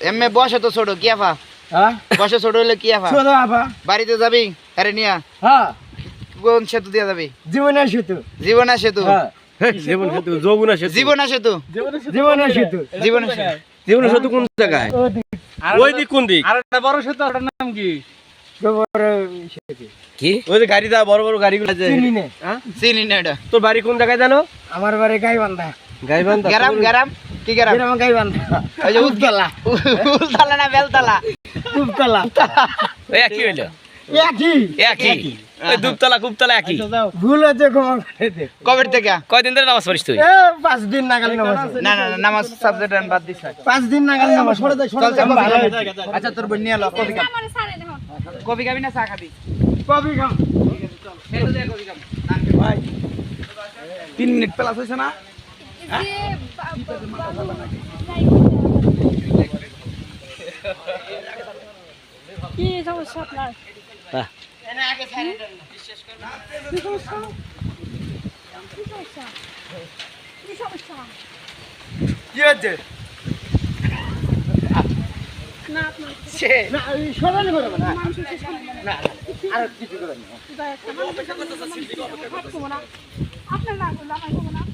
MA বসে তো ছোট কি আফা? হ্যাঁ? বসে ছোট হলে কি আফা? ছোট আবা বাড়িতে যাবি? আরে নিয়া। হ্যাঁ। কোন সেতু দিয়ে যাবি? জীবনের সেতু। জীবনা সেতু? হ্যাঁ। জীবন সেতু যৌবনা সেতু। জীবনা সেতু? জীবনের সেতু। জীবনা সেতু। জীবন সেতু। কোন জায়গায়? ওই দিক। কোন দিক? আর একটা বড় সেতু ওটার নাম কি? কি? ওই যে গাড়ি দা বড় বড় গাড়িগুলো আছে চিনি নে। চিনি না এটা। তোর বাড়ি কোন জায়গায় জানো? আমার বাড়ি গাই বান্ধা গাইবান্ধা গ্যারাম গ্যারাম কি গ্রাম? গাই বান্ধা। ওই যে উদতলা উদতলা না বেলতলা? কুপতলা ওই একই হইল? একই। একই? ওই দুপতলা কুপতলা একই? ভুল হচ্ছে করে থেকে? কয়দিন ধরে নামাজ পড়িস তুই? পাঁচ দিন নাগাল নামাজ না না না, নামাজ সাবজেক্ট বাদ দিস পাঁচ দিন নাগাল নামাজ পড়ে। খাবি। আচ্ছা তোর বোন নিয়ে কফি খাবি। কফি খাবি। না চা খাবি? কবি খাম কফি ভাই। তিন মিনিট প্লাস হয়েছে না? যাই কি সমস্যা আপনার কি সমস্যা কি সমস্যা কি সমস্যা কি না। আপনার না করলে আমার না